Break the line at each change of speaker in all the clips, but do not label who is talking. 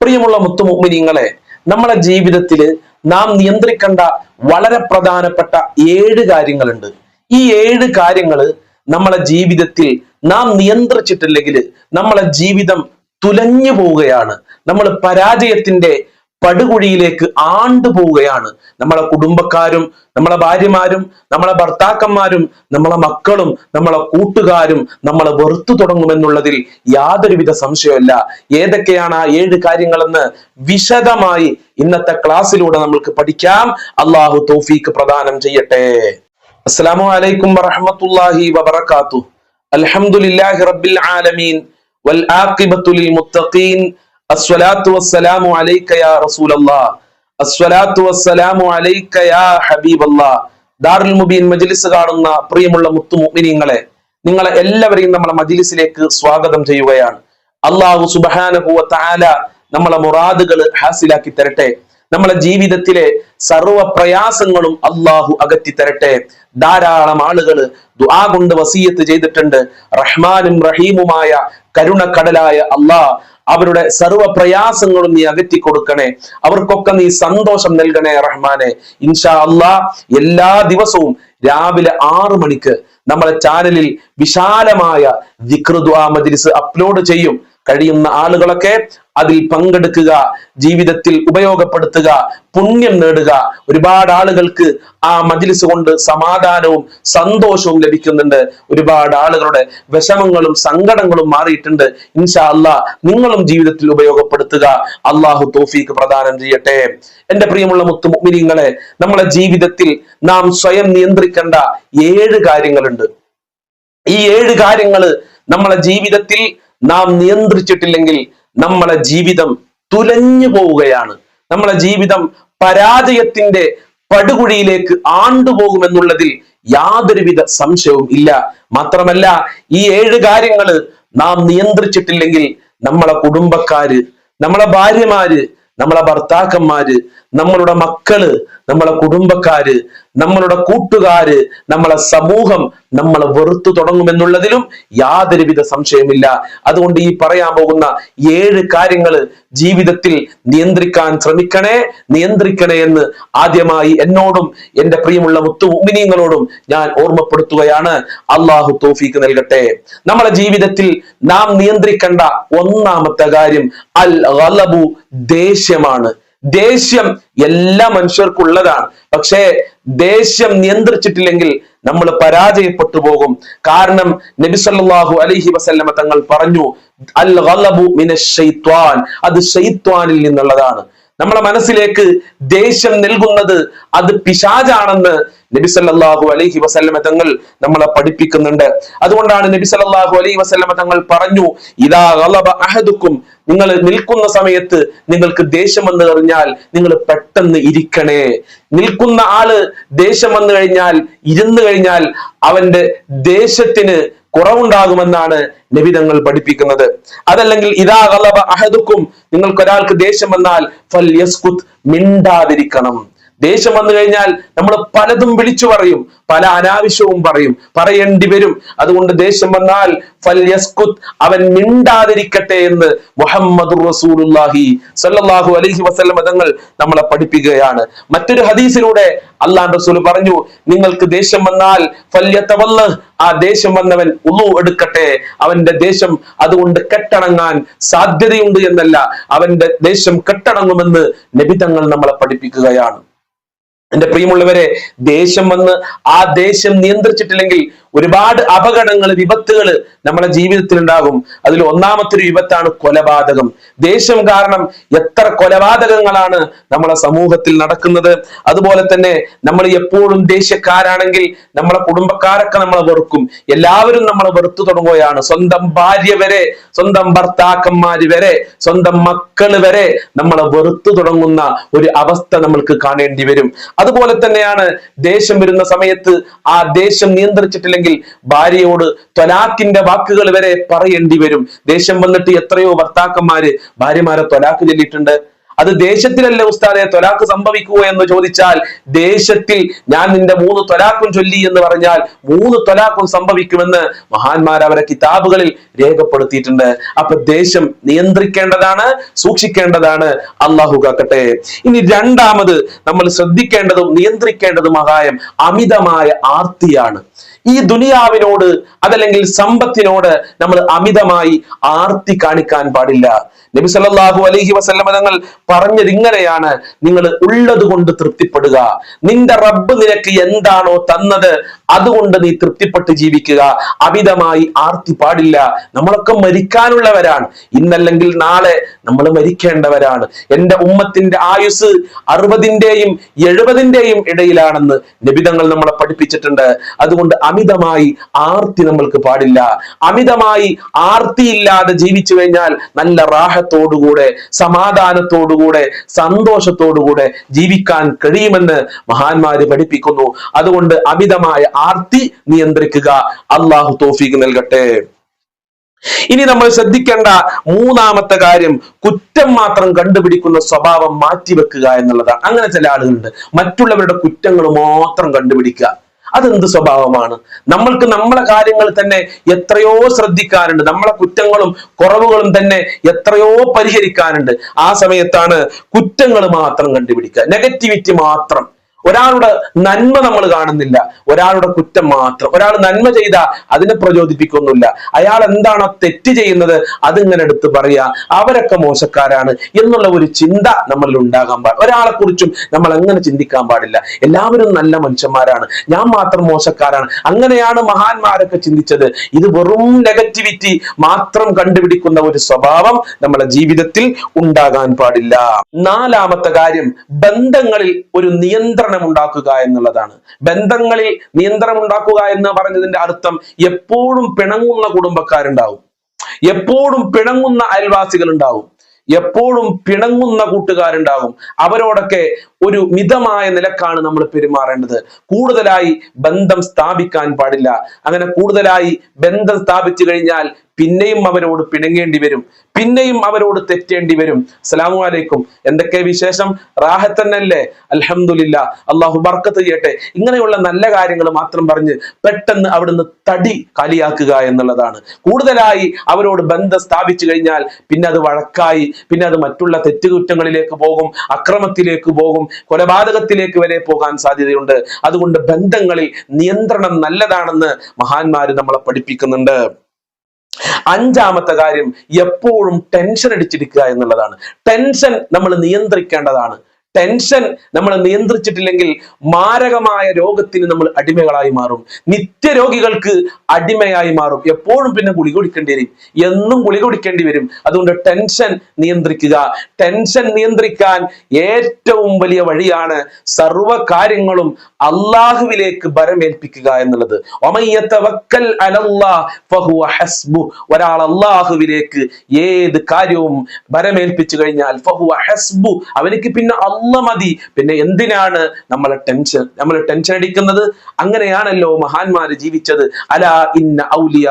പ്രിയമുള്ള മുത്തുമുമിനിങ്ങളെ നമ്മളെ ജീവിതത്തിൽ നാം നിയന്ത്രിക്കേണ്ട വളരെ പ്രധാനപ്പെട്ട ഏഴ് കാര്യങ്ങളുണ്ട്. ഈ ഏഴ് കാര്യങ്ങൾ നമ്മളെ ജീവിതത്തിൽ നാം നിയന്ത്രിച്ചിട്ടില്ലെങ്കിൽ നമ്മളെ ജീവിതം തുലഞ്ഞു പോവുകയാണ്. നമ്മൾ പരാജയത്തിന്റെ പടുകുഴിയിലേക്ക് ആണ്ടു പോവുകയാണ്. നമ്മളെ കുടുംബക്കാരും നമ്മളെ ഭാര്യമാരും നമ്മളെ ഭർത്താക്കന്മാരും നമ്മളെ മക്കളും നമ്മളെ കൂട്ടുകാരും നമ്മളെ വെറുത്തു തുടങ്ങുമെന്നുള്ളതിൽ യാതൊരുവിധ സംശയമില്ല. ഏതൊക്കെയാണ് ആ ഏഴ് കാര്യങ്ങളെന്ന് വിശദമായി ഇന്നത്തെ ക്ലാസ്സിലൂടെ നമ്മൾക്ക് പഠിക്കാം. അള്ളാഹു തോഫീക്ക് പ്രദാനം ചെയ്യട്ടെ. അസ്സലാമു അലൈക്കും വറഹ്മത്തുള്ളാഹി വബറകാതുഹു. അൽഹംദുലില്ലാഹി റബ്ബിൽ ആലമീൻ. ലിൽ അസ്സലാത്തു വസ്സലാമു അലൈക യാ റസൂലല്ലാഹ് അസ്സലാത്തു വസ്സലാമു അലൈക യാ ഹബീബല്ലാഹ് ദാറുൽ മുബീൻ മജ്ലിസ് കാണുന്ന പ്രിയമുള്ള മുത്തു മുഅ്മിനീങ്ങളെ നിങ്ങളെ എല്ലാവരെയും നമ്മളെ മജ്ലിസിലേക്ക് സ്വാഗതം ചെയ്യുകയാണ്. അള്ളാഹു സുബ്ഹാനഹു തആല നമ്മളെ മുറാദുകൾ ഹാസിലാക്കി തരട്ടെ. നമ്മളെ ജീവിതത്തിലെ സർവ പ്രയാസങ്ങളും അള്ളാഹു അകറ്റി തരട്ടെ. ധാരാളം ആളുകൾ ദുആ കൊണ്ട് വസീയത്ത് ചെയ്തിട്ടുണ്ട്. റഹ്മാനും റഹീമുമായ കരുണക്കടലായ അള്ളാഹ് അവരുടെ സർവ പ്രയാസങ്ങളും നീ അകറ്റി കൊടുക്കണേ. അവർക്കൊക്കെ നീ സന്തോഷം നൽകണേ റഹ്മാനെ. ഇൻഷാ അള്ളാ എല്ലാ ദിവസവും രാവിലെ ആറു മണിക്ക് നമ്മുടെ ചാനലിൽ വിശാലമായ ദിക്ർ ദുആ മജ്ലിസ് അപ്ലോഡ് ചെയ്യും. കഴിയുന്ന ആളുകളൊക്കെ അതിൽ പങ്കെടുക്കുക ജീവിതത്തിൽ ഉപയോഗപ്പെടുത്തുക പുണ്യം നേടുക. ഒരുപാട് ആളുകൾക്ക് ആ മജിലിസ് കൊണ്ട് സമാധാനവും സന്തോഷവും ലഭിക്കുന്നുണ്ട്. ഒരുപാട് ആളുകളുടെ വിഷമങ്ങളും സങ്കടങ്ങളും മാറിയിട്ടുണ്ട്. ഇൻഷാ അല്ലാ നിങ്ങളും ജീവിതത്തിൽ ഉപയോഗപ്പെടുത്തുക. അള്ളാഹു തോഫീക്ക് പ്രദാനം ചെയ്യട്ടെ. എന്റെ പ്രിയമുള്ള മുത്തു മുഗ്മിനിങ്ങളെ നമ്മളെ ജീവിതത്തിൽ നാം സ്വയം നിയന്ത്രിക്കേണ്ട ഏഴ് കാര്യങ്ങളുണ്ട്. ഈ ഏഴ് കാര്യങ്ങൾ നമ്മളെ ജീവിതത്തിൽ നാം നിയന്ത്രിച്ചിട്ടില്ലെങ്കിൽ നമ്മളെ ജീവിതം തുലഞ്ഞു പോവുകയാണ്. നമ്മളെ ജീവിതം പരാജയത്തിന്റെ പടുകുഴിയിലേക്ക് ആണ്ടുപോകുമെന്നുള്ളതിൽ യാതൊരുവിധ സംശയവും ഇല്ല. മാത്രമല്ല ഈ ഏഴ് കാര്യങ്ങൾ നാം നിയന്ത്രിച്ചിട്ടില്ലെങ്കിൽ നമ്മളെ കുടുംബക്കാര് നമ്മളെ ഭാര്യമാര് നമ്മളെ ഭർത്താക്കന്മാര് നമ്മളുടെ മക്കൾ നമ്മളെ കുടുംബക്കാര് നമ്മളുടെ കൂട്ടുകാര് നമ്മളെ സമൂഹം നമ്മളെ വെറുത്തു തുടങ്ങുമെന്നുള്ളതിലും യാതൊരുവിധ സംശയമില്ല അതുകൊണ്ട് ഈ പറയാൻ പോകുന്ന ഏഴ് കാര്യങ്ങൾ ജീവിതത്തിൽ നിയന്ത്രിക്കാൻ ശ്രമിക്കണേ നിയന്ത്രിക്കണേ എന്ന് ആദ്യമായി എന്നോടും എന്റെ പ്രിയമുള്ള മുത്തു ഞാൻ ഓർമ്മപ്പെടുത്തുകയാണ്. അള്ളാഹു തോഫീക്ക് നൽകട്ടെ. നമ്മളെ ജീവിതത്തിൽ നാം നിയന്ത്രിക്കേണ്ട ഒന്നാമത്തെ കാര്യം അൽ ഗലബു ദേഷ്യമാണ്. ദേഷ്യം എല്ലാ മനുഷ്യർക്കുള്ളതാണ് പക്ഷേ ദേഷ്യം നിയന്ത്രിച്ചിട്ടില്ലെങ്കിൽ നമ്മൾ പരാജയപ്പെട്ടു പോകും. കാരണം നബി സല്ലല്ലാഹു അലൈഹി വസല്ലമ തങ്ങൾ പറഞ്ഞു അൽ ഗലബു മിനശ്ശൈത്വാൻ. അത് ശൈത്വാനിൽ നിന്നുള്ളതാണ്. നമ്മളെ മനസ്സിലേക്ക് ദേഷ്യം നൽകുന്നത് അത് പിശാജാണെന്ന് നബി സല്ലല്ലാഹു അലൈഹി വസല്ലമ തങ്ങൾ നമ്മളെ പഠിപ്പിക്കുന്നുണ്ട്. അതുകൊണ്ടാണ് നബി സല്ലല്ലാഹു അലൈഹി വസല്ലമ തങ്ങൾ പറഞ്ഞു ഗലബ അഹദുക്കും. നിങ്ങൾ നിൽക്കുന്ന സമയത്ത് നിങ്ങൾക്ക് ദേഷ്യം വന്നു കഴിഞ്ഞാൽ നിങ്ങൾ പെട്ടെന്ന് ഇരിക്കണേ. നിൽക്കുന്ന ആൾ ദേഷ്യം വന്നു കഴിഞ്ഞാൽ ഇരുന്നു കഴിഞ്ഞാൽ അവന്റെ ദേശത്തിന് കുറവുണ്ടാകുമെന്നാണ് നബിതങ്ങൾ പഠിപ്പിക്കുന്നത്. അതല്ലെങ്കിൽ ഇതാ അഹദുക്കും നിങ്ങൾക്കൊരാൾക്ക് ദേഷ്യം വന്നാൽ ഫൽ യസ്കുത് മിണ്ടാതിരിക്കണം. ദേഷ്യം വന്നു കഴിഞ്ഞാൽ നമ്മൾ പലതും വിളിച്ചു പറയും പല അനാവശ്യവും പറയും പറയേണ്ടി വരും. അതുകൊണ്ട് ദേഷ്യം വന്നാൽ യസ്കുത് അവൻ മിണ്ടാതിരിക്കട്ടെ എന്ന് മുഹമ്മദ് റസൂലുള്ളാഹി സല്ലാഹു അലൈഹി വസല്ലം തങ്ങൾ നമ്മളെ പഠിപ്പിക്കുകയാണ്. മറ്റൊരു ഹദീസിലൂടെ അള്ളാൻ റസൂൽ പറഞ്ഞു നിങ്ങൾക്ക് ദേഷ്യം വന്നാൽ ഫല്യതവല്ല ആ ദേഷ്യം വന്നവൻ ഉളു എടുക്കട്ടെ. അവന്റെ ദേഷ്യം അതുകൊണ്ട് കെട്ടടങ്ങാൻ സാധ്യതയുണ്ട് എന്നല്ല അവന്റെ ദേഷ്യം കെട്ടടങ്ങുമെന്ന് നബിതങ്ങൾ നമ്മളെ പഠിപ്പിക്കുകയാണ്. എന്റെ പ്രിയമുള്ളവരെ ദേഷ്യം വന്ന് ആ ദേഷ്യം നിയന്ത്രിച്ചിട്ടില്ലെങ്കിൽ ഒരുപാട് അപകടങ്ങൾ വിപത്തുകൾ നമ്മുടെ ജീവിതത്തിൽ ഉണ്ടാകും അതിൽ ഒന്നാമത്തെ ഒരു വിപത്താണ് കൊലപാതകം. ദേഷ്യം കാരണം എത്ര കൊലപാതകങ്ങളാണ് നമ്മുടെ സമൂഹത്തിൽ നടക്കുന്നത്. അതുപോലെ തന്നെ നമ്മൾ എപ്പോഴും ദേഷ്യക്കാരാണെങ്കിൽ നമ്മളെ കുടുംബക്കാരൊക്കെ നമ്മളെ വെറുക്കും. എല്ലാവരും നമ്മളെ വെറുത്തു തുടങ്ങുകയാണ്. സ്വന്തം ഭാര്യ വരെ സ്വന്തം ഭർത്താക്കന്മാര് വരെ സ്വന്തം മക്കൾ വരെ നമ്മളെ വെറുത്തു തുടങ്ങുന്ന ഒരു അവസ്ഥ നമ്മൾക്ക് കാണേണ്ടി വരും. അതുപോലെ തന്നെയാണ് ദേഷ്യം വരുന്ന സമയത്ത് ആ ദേഷ്യം നിയന്ത്രിച്ചിട്ടില്ലെങ്കിൽ ഭാര്യയോട് ത്വലാക്കിന്റെ വാക്കുകൾ വരെ പറയേണ്ടി വരും. ദേഷ്യം വന്നിട്ട് എത്രയോ ഭർത്താക്കന്മാര് ഭാര്യമാരെ ത്വലാക്ക് ചൊല്ലിയിട്ടുണ്ട്. അത് ദേശത്തിലല്ലേ ഉസ്താദെ? ത്വലാക്ക് സംഭവിക്കുക എന്ന് ചോദിച്ചാൽ ദേശത്തിൽ ഞാൻ നിന്റെ മൂന്ന് ത്വലാക്കും ചൊല്ലി എന്ന് പറഞ്ഞാൽ മൂന്ന് ത്വലാക്കും സംഭവിക്കുമെന്ന് മഹാന്മാർ അവരെ കിതാബുകളിൽ രേഖപ്പെടുത്തിയിട്ടുണ്ട്. അപ്പൊ ദേശം നിയന്ത്രിക്കേണ്ടതാണ് സൂക്ഷിക്കേണ്ടതാണ്. അള്ളാഹു കാക്കട്ടെ. ഇനി രണ്ടാമത് നമ്മൾ ശ്രദ്ധിക്കേണ്ടതും നിയന്ത്രിക്കേണ്ടതുമായ അമിതമായ ആർത്തിയാണ്. ഈ ദുനിയാവിനോട് അതല്ലെങ്കിൽ സമ്പത്തിനോട് നമ്മൾ അമിതമായി ആർത്തി കാണിക്കാൻ പാടില്ല. നബി സല്ലല്ലാഹു അലൈഹി വസല്ലമ തങ്ങൾ പറഞ്ഞത് ഇങ്ങനെയാണ്. നിങ്ങൾ ഉള്ളത് കൊണ്ട് തൃപ്തിപ്പെടുക. നിന്റെ റബ്ബ് നിനക്ക് എന്താണോ തന്നത് അതുകൊണ്ട് നീ തൃപ്തിപ്പെട്ട് ജീവിക്കുക. അമിതമായി ആർത്തി പാടില്ല. നമ്മളൊക്കെ മരിക്കാനുള്ളവരാണ്. ഇന്നല്ലെങ്കിൽ നാളെ നമ്മൾ മരിക്കേണ്ടവരാണ്. എന്റെ ഉമ്മത്തിന്റെ ആയുസ് അറുപതിന്റെയും എഴുപതിന്റെയും ഇടയിലാണെന്ന് നിബിതങ്ങൾ നമ്മളെ പഠിപ്പിച്ചിട്ടുണ്ട്. അതുകൊണ്ട് അമിതമായി ആർത്തി നമ്മൾക്ക് പാടില്ല. അമിതമായി ആർത്തിയില്ലാതെ ജീവിച്ചു കഴിഞ്ഞാൽ നല്ല റാഹത്തോടുകൂടെ സമാധാനത്തോടുകൂടെ സന്തോഷത്തോടുകൂടെ ജീവിക്കാൻ കഴിയുമെന്ന് മഹാന്മാര് പഠിപ്പിക്കുന്നു. അതുകൊണ്ട് അമിതമായ ആർത്തി നിയന്ത്രിക്കുക. അള്ളാഹു തോഫീക്ക് നൽകട്ടെ. ഇനി നമ്മൾ ശ്രദ്ധിക്കേണ്ട മൂന്നാമത്തെ കാര്യം കുറ്റം മാത്രം കണ്ടുപിടിക്കുന്ന സ്വഭാവം മാറ്റിവെക്കുക എന്നുള്ളതാണ്. അങ്ങനെ ചില ആളുകളുണ്ട്. മറ്റുള്ളവരുടെ കുറ്റങ്ങൾ മാത്രം കണ്ടുപിടിക്കുക. അതെന്ത് സ്വഭാവമാണ്? നമ്മൾക്ക് നമ്മളെ കാര്യങ്ങൾ തന്നെ എത്രയോ ശ്രദ്ധിക്കാനുണ്ട്. നമ്മളെ കുറ്റങ്ങളും കുറവുകളും തന്നെ എത്രയോ പരിഹരിക്കാനുണ്ട്. ആ സമയത്താണ് കുറ്റങ്ങൾ മാത്രം കണ്ടുപിടിക്കുക. നെഗറ്റിവിറ്റി മാത്രം. ഒരാളുടെ നന്മ നമ്മൾ കാണുന്നില്ല. ഒരാളുടെ കുറ്റം മാത്രം. ഒരാൾ നന്മ ചെയ്ത അതിനെ പ്രചോദിപ്പിക്കൊന്നുമില്ല അയാൾ എന്താണോ തെറ്റ് ചെയ്യുന്നത് അതിങ്ങനെ എടുത്ത് പറയാ അവരൊക്കെ മോശക്കാരാണ് എന്നുള്ള ഒരു ചിന്ത നമ്മളിൽ ഉണ്ടാകാൻ പാടില്ല ഒരാളെ കുറിച്ചും നമ്മൾ അങ്ങനെ ചിന്തിക്കാൻ പാടില്ല. എല്ലാവരും നല്ല മനുഷ്യന്മാരാണ്. ഞാൻ മാത്രം മോശക്കാരാണ്. അങ്ങനെയാണ് മഹാന്മാരൊക്കെ ചിന്തിച്ചത്. ഇത് വെറും നെഗറ്റിവിറ്റി മാത്രം കണ്ടുപിടിക്കുന്ന ഒരു സ്വഭാവം നമ്മളെ ജീവിതത്തിൽ ഉണ്ടാകാൻ പാടില്ല. നാലാമത്തെ കാര്യം ബന്ധങ്ങളിൽ ഒരു നിയന്ത്രണം ഉണ്ടാക്കുക എന്നുള്ളതാണ്. ബന്ധങ്ങളിൽ നിയന്ത്രണം ഉണ്ടാക്കുക എന്ന് പറഞ്ഞതിന്റെ അർത്ഥം എപ്പോഴും പിണങ്ങുന്ന കുടുംബക്കാരുണ്ടാവും. എപ്പോഴും പിണങ്ങുന്ന അയൽവാസികൾ ഉണ്ടാവും എപ്പോഴും പിണങ്ങുന്ന കൂട്ടുകാരുണ്ടാകും അവരോടൊക്കെ ഒരു മിതമായ നിലക്കാണ് നമ്മൾ പെരുമാറേണ്ടത്. കൂടുതലായി ബന്ധം സ്ഥാപിക്കാൻ പാടില്ല. അങ്ങനെ കൂടുതലായി ബന്ധം സ്ഥാപിച്ചു കഴിഞ്ഞാൽ പിന്നെയും അവരോട് പിണങ്ങേണ്ടി വരും. പിന്നെയും അവരോട് തെറ്റേണ്ടി വരും. അസ്സലാമു അലൈക്കും. എന്തൊക്കെ വിശേഷം? റാഹത്തന്നല്ലേ അൽഹംദുലില്ല. അള്ളാഹു ബർക്കത്ത് ചെയ്യട്ടെ. ഇങ്ങനെയുള്ള നല്ല കാര്യങ്ങൾ മാത്രം പറഞ്ഞ് പെട്ടെന്ന് അവിടുന്ന് തടി കലിയാക്കുക എന്നുള്ളതാണ്. കൂടുതലായി അവരോട് ബന്ധം സ്ഥാപിച്ചു കഴിഞ്ഞാൽ പിന്നെ അത് വഴക്കായി പിന്നെ അത് മറ്റുള്ള തെറ്റുകുറ്റങ്ങളിലേക്ക് പോകും അക്രമത്തിലേക്ക് പോകും കൊലപാതകത്തിലേക്ക് വരെ പോകാൻ സാധ്യതയുണ്ട്. അതുകൊണ്ട് ബന്ധങ്ങളിൽ നിയന്ത്രണം നല്ലതാണെന്ന് മഹാന്മാര് നമ്മളെ പഠിപ്പിക്കുന്നുണ്ട്. അഞ്ചാമത്തെ കാര്യം എപ്പോഴും ടെൻഷൻ അടിച്ചിരിക്കുക എന്നുള്ളതാണ്. ടെൻഷൻ നമ്മൾ നിയന്ത്രിക്കേണ്ടതാണ്. ടെൻഷൻ നമ്മൾ നിയന്ത്രിച്ചിട്ടില്ലെങ്കിൽ മാരകമായ രോഗത്തിന് നമ്മൾ അടിമകളായി മാറും. നിത്യരോഗികൾക്ക് അടിമയായി മാറും. എപ്പോഴും പിന്നെ ഗുളിക കുടിക്കേണ്ടി വരും. എന്നും ഗുളിക കുടിക്കേണ്ടി വരും. അതുകൊണ്ട് ടെൻഷൻ നിയന്ത്രിക്കുക. ടെൻഷൻ നിയന്ത്രിക്കാൻ ഏറ്റവും വലിയ വഴിയാണ് സർവ കാര്യങ്ങളും അള്ളാഹുവിലേക്ക് ഭരമേൽപ്പിക്കുക എന്നുള്ളത്. ഒരാൾ അള്ളാഹുവിലേക്ക് ഏത് കാര്യവും ബരമേൽപ്പിച്ചു കഴിഞ്ഞാൽ അവനിക്ക് പിന്നെ അല്ല മതി. പിന്നെ എന്തിനാണ് നമ്മളെ ടെൻഷൻ നമ്മൾ ടെൻഷൻ അടിക്കുന്നത്? അങ്ങനെയാണല്ലോ മഹാന്മാര് ജീവിച്ചത്. അലാ ഇന്ന ഔലിയ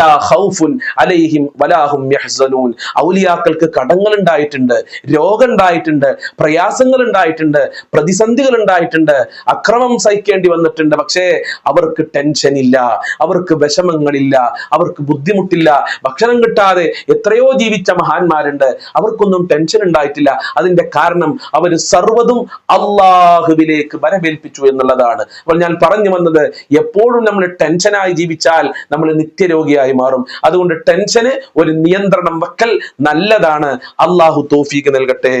ലാ ഖൗഫുൻ അലൈഹിം വലാഹും യഹ്സനൂൻ. ഔലിയാക്കൾക്ക് കടങ്ങൾ ഉണ്ടായിട്ടുണ്ട് രോഗം ഉണ്ടായിട്ടുണ്ട് പ്രയാസങ്ങൾ ഉണ്ടായിട്ടുണ്ട് പ്രതിസന്ധികൾ ഉണ്ടായിട്ടുണ്ട് അക്രമം സഹിക്കേണ്ടി വന്നിട്ടുണ്ട്. പക്ഷേ അവർക്ക് ടെൻഷൻ ഇല്ല. അവർക്ക് വിഷമങ്ങളില്ല. അവർക്ക് ബുദ്ധിമുട്ടില്ല. ഭക്ഷണം കിട്ടാതെ എത്രയോ ജീവിച്ച മഹാന്മാരുണ്ട്. അവർക്കൊന്നും ടെൻഷൻ ഉണ്ടായിട്ടില്ല. അതിന്റെ കാരണം അവർ സർവതും അള്ളാഹുവിലേക്ക് വരവേൽപ്പിച്ചു എന്നുള്ളതാണ്. അപ്പോൾ ഞാൻ പറഞ്ഞു വന്നത് എപ്പോഴും നമ്മൾ ടെൻഷനായി ജീവിച്ചാൽ നമ്മൾ നിത്യരോഗിയായി മാറും. അതുകൊണ്ട് ടെൻഷന് ഒരു നിയന്ത്രണം വെക്കൽ നല്ലതാണ്. അള്ളാഹു തോഫീക്ക് നൽകട്ടെ.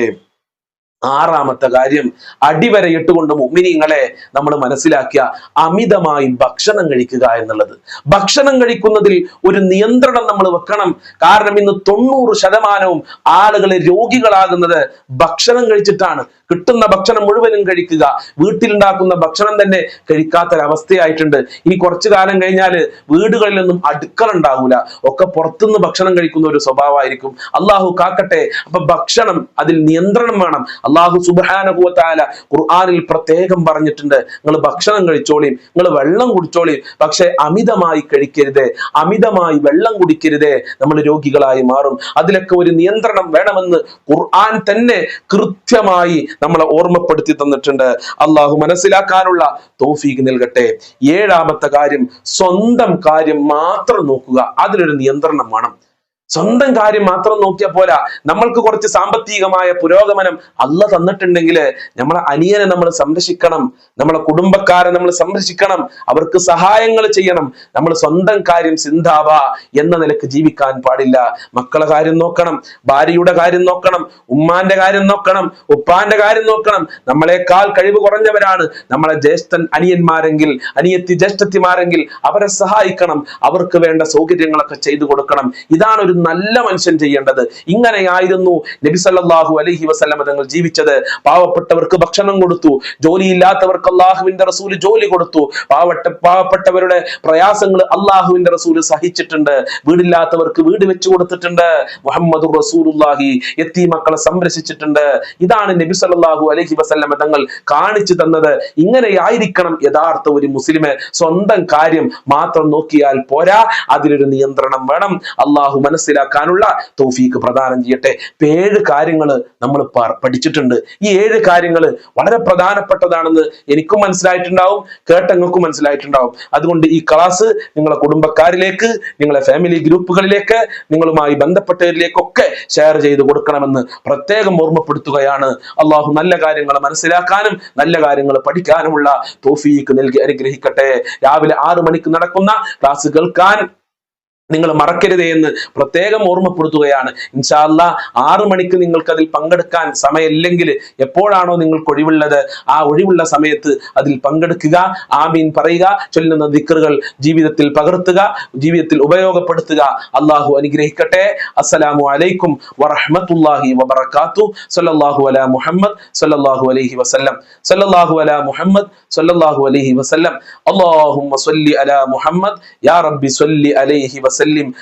ആറാമത്തെ കാര്യം അടിവരയിട്ടുകൊണ്ട് മുമ്മിനിങ്ങളെ നമ്മൾ മനസ്സിലാക്കിയ അമിതമായി ഭക്ഷണം കഴിക്കുക എന്നുള്ളത്. ഭക്ഷണം കഴിക്കുന്നതിൽ ഒരു നിയന്ത്രണം നമ്മൾ വെക്കണം. കാരണം ഇന്ന് തൊണ്ണൂറ് ശതമാനവും ആളുകളെ രോഗികളാകുന്നത് ഭക്ഷണം കഴിച്ചിട്ടാണ്. കിട്ടുന്ന ഭക്ഷണം മുഴുവനും കഴിക്കുക. വീട്ടിലുണ്ടാക്കുന്ന ഭക്ഷണം തന്നെ കഴിക്കാത്തൊരവസ്ഥയായിട്ടുണ്ട്. ഇനി കുറച്ചു കാലം കഴിഞ്ഞാൽ വീടുകളിലൊന്നും അടുക്കള ഉണ്ടാവൂല. ഒക്കെ പുറത്തുനിന്ന് ഭക്ഷണം കഴിക്കുന്ന ഒരു സ്വഭാവമായിരിക്കും. അള്ളാഹു കാക്കട്ടെ അപ്പൊ ഭക്ഷണം അതിൽ നിയന്ത്രണം വേണം. അള്ളാഹു സുബാനുഭവത്തായ ഖുർആാനിൽ പ്രത്യേകം പറഞ്ഞിട്ടുണ്ട്. നിങ്ങൾ ഭക്ഷണം കഴിച്ചോളിയും നിങ്ങൾ വെള്ളം കുടിച്ചോളിയും പക്ഷെ അമിതമായി കഴിക്കരുത്. അമിതമായി വെള്ളം കുടിക്കരുത്. നമ്മൾ രോഗികളായി മാറും. അതിലൊക്കെ ഒരു നിയന്ത്രണം വേണമെന്ന് ഖുർആൻ തന്നെ കൃത്യമായി നമ്മളെ ഓർമ്മപ്പെടുത്തി തന്നിട്ടുണ്ട്. അള്ളാഹു മനസ്സിലാക്കാനുള്ള തോഫീക്ക് നൽകട്ടെ. ഏഴാമത്തെ കാര്യം സ്വന്തം കാര്യം മാത്രം നോക്കുക. അതിനൊരു നിയന്ത്രണം വേണം. സ്വന്തം കാര്യം മാത്രം നോക്കിയാൽ പോരാ. നമ്മൾക്ക് കുറച്ച് സാമ്പത്തികമായ പുരോഗമനം അല്ല തന്നിട്ടുണ്ടെങ്കിൽ നമ്മളെ അനിയനെ നമ്മൾ സംരക്ഷിക്കണം. നമ്മളെ കുടുംബക്കാരെ നമ്മൾ സംരക്ഷിക്കണം. അവർക്ക് സഹായങ്ങൾ ചെയ്യണം. നമ്മൾ സ്വന്തം കാര്യം സിന്ധാവ എന്ന നിലയ്ക്ക് ജീവിക്കാൻ പാടില്ല. മക്കളെ കാര്യം നോക്കണം. ഭാര്യയുടെ കാര്യം നോക്കണം. ഉമ്മാന്റെ കാര്യം നോക്കണം. ഉപ്പാന്റെ കാര്യം നോക്കണം. നമ്മളെക്കാൾ കഴിവ് കുറഞ്ഞവരാണ് നമ്മളെ ജ്യേഷ്ഠൻ അനിയന്മാരെങ്കിൽ അനിയത്തി ജ്യേഷ്ഠത്തിമാരെങ്കിൽ അവരെ സഹായിക്കണം. അവർക്ക് വേണ്ട സൗകര്യങ്ങളൊക്കെ ചെയ്തു കൊടുക്കണം. ഇതാണ് ഒരു നല്ല മനുഷ്യൻ ചെയ്യേണ്ടത്. ഇങ്ങനെയായിരുന്നു നബി സല്ലാഹു അലഹി വസ്ലമ തങ്ങൾ ജീവിച്ചത്. പാവപ്പെട്ടവർക്ക് ഭക്ഷണം കൊടുത്തു. ജോലിയില്ലാത്തവർക്ക് അള്ളാഹുവിന്റെ റസൂൽ ജോലി കൊടുത്തു. പാവട്ട പാവപ്പെട്ടവരുടെ പ്രയാസങ്ങൾ അള്ളാഹുവിന്റെ റസൂൽ സഹിച്ചിട്ടുണ്ട്. വീടില്ലാത്തവർക്ക് വീട് വെച്ചു കൊടുത്തിട്ടുണ്ട്. മുഹമ്മദ് റസൂലുള്ളാഹി എത്തി മക്കളെ സംരക്ഷിച്ചിട്ടുണ്ട്. ഇതാണ് നബി സല്ലാഹു അലഹി വസ്ലമ തങ്ങൾ കാണിച്ചു തന്നത്. ഇങ്ങനെയായിരിക്കണം യഥാർത്ഥ ഒരു മുസ്ലിമെ സ്വന്തം കാര്യം മാത്രം നോക്കിയാൽ പോരാ. അതിലൊരു നിയന്ത്രണം വേണം. അള്ളാഹു മനസ്സിലാക്കാനുള്ള തൗഫീക്ക് പ്രദാനം ചെയ്യട്ടെ. ഇപ്പൊ ഏഴ് കാര്യങ്ങൾ നമ്മൾ പഠിച്ചിട്ടുണ്ട്. ഈ ഏഴ് കാര്യങ്ങൾ വളരെ പ്രധാനപ്പെട്ടതാണെന്ന് എനിക്കും മനസ്സിലായിട്ടുണ്ടാവും കേട്ടങ്ങൾക്കും മനസ്സിലായിട്ടുണ്ടാവും. അതുകൊണ്ട് ഈ ക്ലാസ് നിങ്ങളെ കുടുംബക്കാരിലേക്ക് നിങ്ങളെ ഫാമിലി ഗ്രൂപ്പുകളിലേക്ക് നിങ്ങളുമായി ബന്ധപ്പെട്ടവരിലേക്കൊക്കെ ഷെയർ ചെയ്ത് കൊടുക്കണമെന്ന് പ്രത്യേകം ഓർമ്മപ്പെടുത്തുകയാണ്. അള്ളാഹു നല്ല കാര്യങ്ങൾ മനസ്സിലാക്കാനും നല്ല കാര്യങ്ങൾ പഠിക്കാനുമുള്ള തോഫീക്ക് നൽകി അനുഗ്രഹിക്കട്ടെ. രാവിലെ ആറു മണിക്ക് നടക്കുന്ന ക്ലാസ് കേൾക്കാൻ നിങ്ങൾ മറക്കരുതേ എന്ന് പ്രത്യേകം ഓർമ്മപ്പെടുത്തുകയാണ്. ഇൻഷാല്ല ആറു മണിക്ക് നിങ്ങൾക്ക് അതിൽ പങ്കെടുക്കാൻ സമയമില്ലെങ്കിൽ എപ്പോഴാണോ നിങ്ങൾക്ക് ഒഴിവുള്ളത് ആ ഒഴിവുള്ള സമയത്ത് അതിൽ പങ്കെടുക്കുക ആമീൻ പറയുക ചൊല്ലുന്ന ദിക്കറുകൾ ജീവിതത്തിൽ പകർത്തുക ജീവിതത്തിൽ ഉപയോഗപ്പെടുത്തുക. അള്ളാഹു അനുഗ്രഹിക്കട്ടെ. അസ്സലാമു അലൈക്കും വറഹ്മത്തുള്ളാഹി വബർക്കാത്തു സല്ലല്ലാഹു അല മുഹമ്മദ് സല്ലല്ലാഹു അലൈഹി വസല്ലം. സല്ലല്ലാഹു അല മുഹമ്മദ് സല്ലല്ലാഹു അലൈഹി വസല്ലം. അള്ളാഹു അല മുഹമ്മദ്. യാ റബ്ബി സല്ലി അലൈഹി وسلم